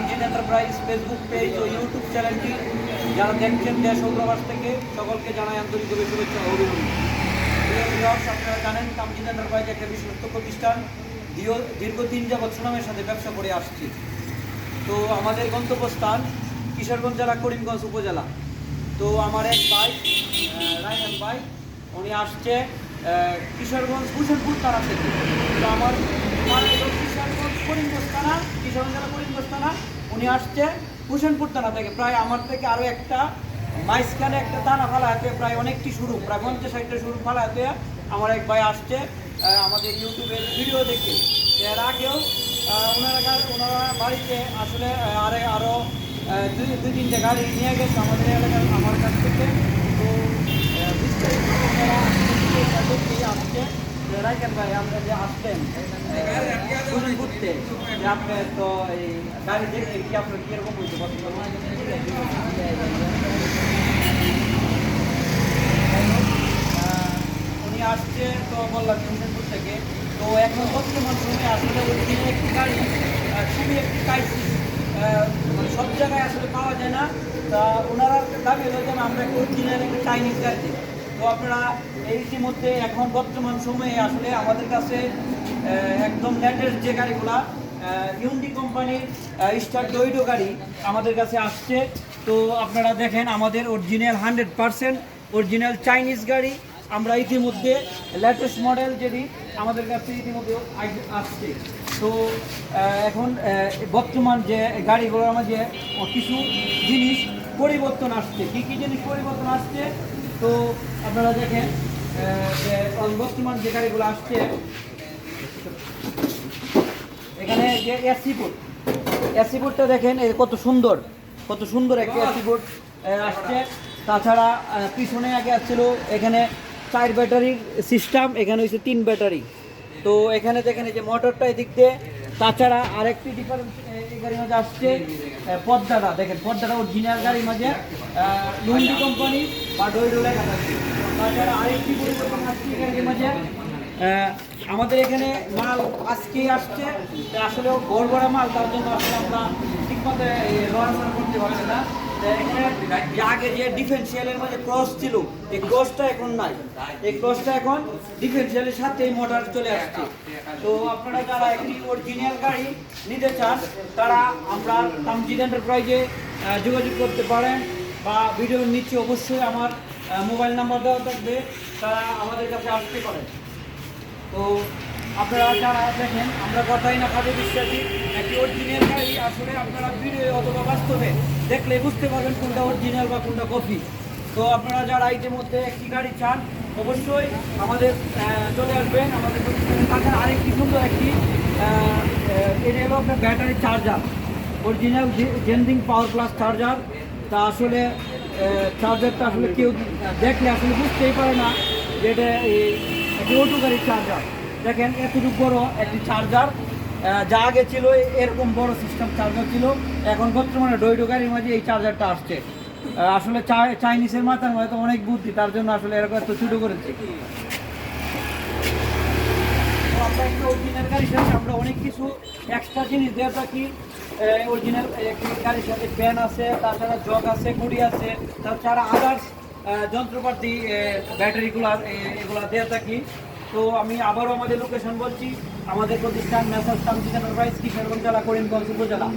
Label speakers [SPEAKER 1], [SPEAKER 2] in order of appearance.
[SPEAKER 1] Tamjid enterprise Facebook page ও YouTube চ্যানেলটি যারা দেখছেন দেশ ও প্রবাস থেকে, সকলকে জানাই আন্তরিকভাবে শুভেচ্ছা অভিনন্দন। আপনারা জানেন তামজিদ এন্টারপ্রাইজ একটা বিশ্বস্ত প্রতিষ্ঠান। দীর্ঘ- তিন যাবৎ সুনামের সাথে ব্যবসা করে আসছি। তো আমাদের গন্তব্যস্থান কিশোরগঞ্জ জেলা, করিমগঞ্জ উপজেলা। তো আমার এক ভাই রায়হান ভাই, উনি আসছে কিশোরগঞ্জ ভূষণপুর থানা থেকে। তো আমার কিশোরগঞ্জ, করিমগঞ্জ থানা, কিশোরগঞ্জ জেলা, করিমগঞ্জ থানা। উনি আসছে, হুসেনপুর থানা থেকে। প্রায় আমার থেকে আরও একটা মাইসখানে একটা থানা ফালা হাতে প্রায় অনেকটি শুরু, প্রায় পঞ্চাশ ষাটটা শুরু ফালা হাতে আমার এক ভাই আসছে আমাদের ইউটিউবের ভিডিও দেখে। এর আগেও ওনারা ওনারা বাড়িতে আসলে আরে আরও দুই দুই তিনটে গাড়ি নিয়ে গেছে আমাদের এলাকার আমার কাছ থেকে তো আহ, বিস্তারিত ওনারা আসছে, এটা দেখেই আসছে যে রাইকেন ভাই আমরা যে আসছেন ঘুরতে যে আপনি তো এই গাড়ি দেখে কি আপনার কীরকম হয়েছে পছন্দ উনি আসছে তো বললাম জমশেদপুর থেকে তো এখন বর্তমান সময়ে আসলে ওইখানে একটি গাড়ি খুবই একটি ক্রাইসিস মানে সব জায়গায় আসলে পাওয়া যায় না তা ওনারা দাবি হলো যেন আমরা একটা চাইনিজ গাড়ি তো আপনারা ইতিমধ্যে এখন বর্তমান সময়ে আসলে আমাদের কাছে একদম লেটেস্ট যে গাড়িগুলা ইউন্ডি কোম্পানির স্টার ডোইডো গাড়ি আমাদের কাছে আসছে। তো আপনারা দেখেন আমাদের original hundred percent original Chinese গাড়ি। আমরা ইতিমধ্যে লেটেস্ট মডেল যেটি আমাদের কাছে ইতিমধ্যে আসছে। তো এখন বর্তমান যে গাড়িগুলোর মাঝে কিছু জিনিস পরিবর্তন আসছে। কী কী জিনিস পরিবর্তন আসছে? তো আপনারা দেখেন বর্তমান যে গাড়িগুলো আসছে, এখানে যে এসি বোর্ড এসি বোর্ডটা দেখেন কত সুন্দর কত সুন্দর একটা এসি বোর্ড আসছে। তাছাড়া পিছনে আগে আসছিল, এখানে চার ব্যাটারির সিস্টেম এখানে হচ্ছে তিন ব্যাটারি। তো এখানে দেখেন, এই যে মোটরটা এদিক দিয়ে, তাছাড়া আরেকটি ডিফারেন্স এই গাড়ির মাঝে আসছে পর্দাটা দেখেন পর্দাটা অরিজিনাল গাড়ির মাঝে লুন্ডি কোম্পানি বা লেখা থাকছে আমাদের এখানে মাল আজকেই আসছে। আসলে বড় মাল, তার জন্য আসলে আমরা ঠিকমতো লড়াচড়া করতে পারছি না। আগে যে ডিফেন্সিয়ালের মধ্যে ক্রস ছিল, এই ক্রসটা এখন নাই। এই ক্রসটা এখন ডিফেন্সিয়ালের সাথে এই মোটর চলে আসছে। তো আপনারা যারা একটি অরিজিনাল গাড়ি নিতে চান, তারা আমরা তামজিদ এন্টারপ্রাইজে যোগাযোগ করতে পারেন বা ভিডিওর নিচে অবশ্যই আমার মোবাইল নাম্বার দেওয়া থাকবে, তারা আমাদের কাছে আসতে পারে। তো আপনারা যারা দেখেন, আমরা কথাই না কাজে বিশ্বাসী, একটি অরিজিনাল গাড়ি আসলে আপনারা ভিডিও অথবা বাস্তবে দেখলে বুঝতে পারবেন কোনটা অরিজিনাল বা কোনটা কপি তো আপনারা যারা ইতিমধ্যে একটি গাড়ি চান, অবশ্যই আমাদের চলে আসবেন। আমাদের তাছাড়া আরেকটি সুন্দর একটি এটা হলো আপনার ব্যাটারি চার্জার অরিজিনাল জেন্দিং পাওয়ার প্লাস চার্জার তা আসলে চার্জারটা আসলে কেউ দেখলে আসলে বুঝতেই পারে না যে এটা গাড়ির চার্জার দেখেন, এতটুকু বড় একটি চার্জার যা আগে ছিল, এরকম বড় সিস্টেম চার্জার ছিল, এখন বর্তমানে ডোইডো গাড়ির মাঝে এই চার্জারটা আসছে। আসলে চাইনিজের মাথার মধ্যে অনেক বুদ্ধি, তার জন্য আসলে এরকম এত ছোটো করেছে। আমরা একটা আমরা অনেক কিছু এক্সট্রা জিনিস দিয়ে থাকি। অরিজিনাল গাড়ির সাথে ফ্যান আছে তাছাড়া জগ আছে ঘুড়ি আছে, তাছাড়া আদার্স যন্ত্রপাতি ব্যাটারিগুলো এগুলো দেওয়া থাকি। তো আমি আবারও আমাদের লোকেশন বলছি, আমাদের প্রতিষ্ঠান মেসাজ তামজিদান এন্টারপ্রাইজ কিশোরগঞ্জ জেলা, করিমগঞ্জ উপজেলা।